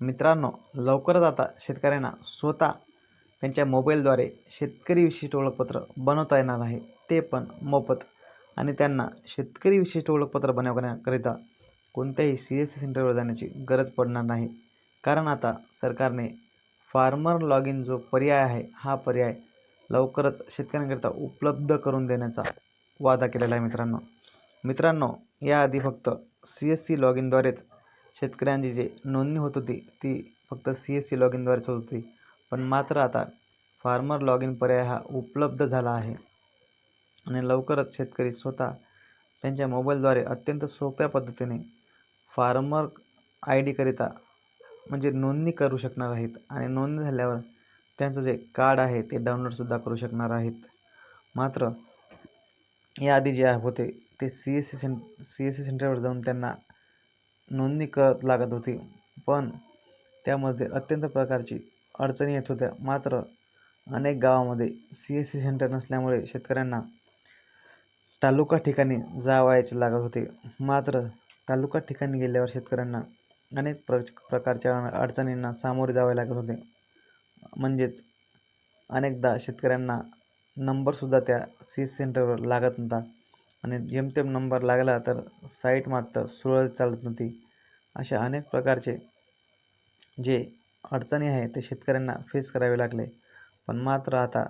मित्रांनो लवकरच आता शेतकऱ्यांना स्वतः त्यांच्या मोबाईलद्वारे शेतकरी विशिष्ट ओळखपत्र बनवता येणार आहे. ते पण मोफत. आणि त्यांना शेतकरी विशिष्ट ओळखपत्र बनवण्याकरिता कोणत्याही सी एस सी सेंटरवर जाण्याची गरज पडणार नाही. कारण आता सरकारने फार्मर लॉग इन जो पर्याय आहे हा पर्याय लवकरच शेतकऱ्यांकरिता उपलब्ध करून देण्याचा वादा केलेला आहे मित्रांनो. मित्रांनो याआधी फक्त सी एस सी लॉग इनद्वारेच शेतकऱ्यांची जे नोंदणी होत होती ती फक्त सी एस सी लॉग इनद्वारेच होत होती. पण मात्र आता फार्मर लॉग इन पर्याय हा उपलब्ध झाला आहे. आणि लवकरच शेतकरी स्वतः त्यांच्या मोबाईलद्वारे अत्यंत सोप्या पद्धतीने फार्मर आय डीकरिता म्हणजे नोंदणी करू शकणार आहेत. आणि नोंदणी झाल्यावर त्यांचं जे कार्ड आहे ते डाउनलोडसुद्धा करू शकणार आहेत. मात्र याआधी जे होते ते सी एस सी सें सी एस सी सेंटरवर जाऊन त्यांना नोंदणी करत लागत होती. पण त्यामध्ये अत्यंत प्रकारची अडचणी येत होत्या. मात्र अनेक गावामध्ये सी एस सी सेंटर नसल्यामुळे शेतकऱ्यांना तालुका ठिकाणी जावायचे लागत होते. मात्र तालुका ठिकाणी गेल्यावर शेतकऱ्यांना अनेक प्र प्रकारच्या अडचणींना सामोरे जावे लागत होते. म्हणजेच अनेकदा शेतकऱ्यांना नंबरसुद्धा त्या सी एस सेंटरवर लागत नव्हता. आणि जेमतेम नंबर लागला तर साईट मात्र सुरळीत चालत नव्हती. अशा अनेक प्रकारचे जे अडचणी आहे ते शेतकऱ्यांना फेस करावे लागले. पण मात्र आता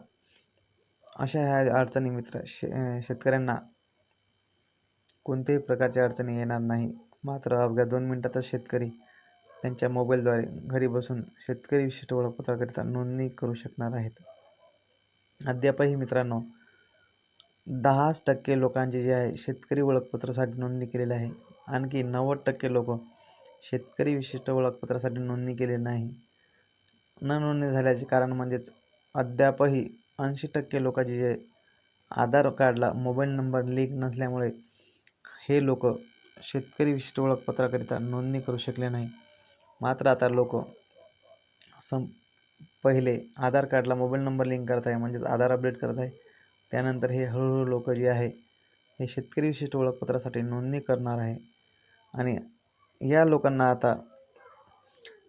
अशा ह्या अडचणी मित्र शे शेतकऱ्यांना कोणत्याही प्रकारच्या अडचणी येणार नाही. मात्र अवघ्या दोन मिनटातच शेतकरी त्यांच्या मोबाईलद्वारे घरी बसून शेतकरी विशिष्ट ओळखपत्राकरिता नोंदणी करू शकणार आहेत. अद्यापही मित्रांनो दहाच टक्के लोकांचे जे आहे शेतकरी ओळखपत्रासाठी नोंदणी केलेली आहे. आणखी नव्वद टक्के लोक शेतकरी विशिष्ट ओळखपत्रासाठी नोंदणी केली नाही. न नोंदणी झाल्याचे कारण म्हणजेच अद्यापही ऐंशी टक्के लोकांचे जे आधार कार्डला मोबाईल नंबर लिंक नसल्यामुळे हे लोक शेतकरी विशिष्ट ओळखपत्राकरिता नोंदणी करू शकले नाही. मात्र आता लोक सं पहिले आधार कार्डला मोबाईल नंबर लिंक करत आहे म्हणजेच आधार अपडेट करत आहे त्यानंतर हे हळूहळू लोक जे आहे हे शेतकरी विशिष्ट ओळखपत्रासाठी नोंदणी करणार आहे. आणि या लोकांना आता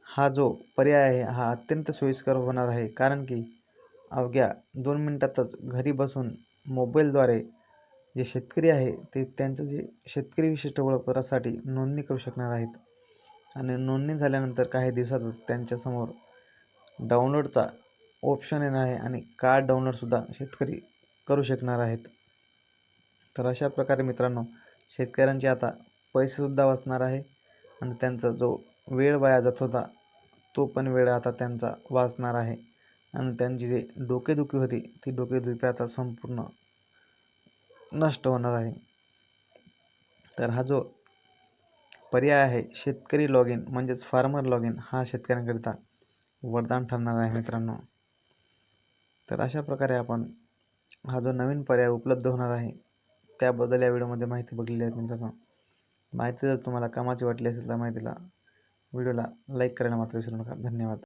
हा जो पर्याय आहे हा अत्यंत सोयीस्कर होणार आहे. कारण की अवघ्या दोन मिनटातच घरी बसून मोबाईलद्वारे जे शेतकरी आहे ते त्यांचं जे शेतकरी विशिष्ट ओळखपत्रासाठी नोंदणी करू शकणार आहेत. आणि नोंदणी झाल्यानंतर काही दिवसातच त्यांच्यासमोर डाउनलोडचा ऑप्शन येणार आहे आणि कार्ड डाउनलोडसुद्धा शेतकरी करू शकणार आहेत. तर अशा प्रकारे मित्रांनो शेतकऱ्यांचे आता पैसेसुद्धा वाचणार आहे आणि त्यांचा जो वेळ वाया जात होता तो पण वेळ आता त्यांचा वाचणार आहे. आणि त्यांची जी डोकेदुखी होती ती डोकेदुखी आता संपूर्ण नष्ट होणार आहे. तर हा जो पर्याय आहे शेतकरी लॉग इन म्हणजेच फार्मर लॉग इन हा शेतकऱ्यांकरिता वरदान ठरणार आहे मित्रांनो. तर अशा प्रकारे आपण हा जो नवीन पर्याय उपलब्ध होणार आहे त्याबद्दल या व्हिडिओमध्ये माहिती बघलेली आहे मित्रांनो. माहिती जर तुम्हाला कामाची वाटली असेल तर माहितीला व्हिडिओला लाईक करायला मात्र विसरू नका. धन्यवाद.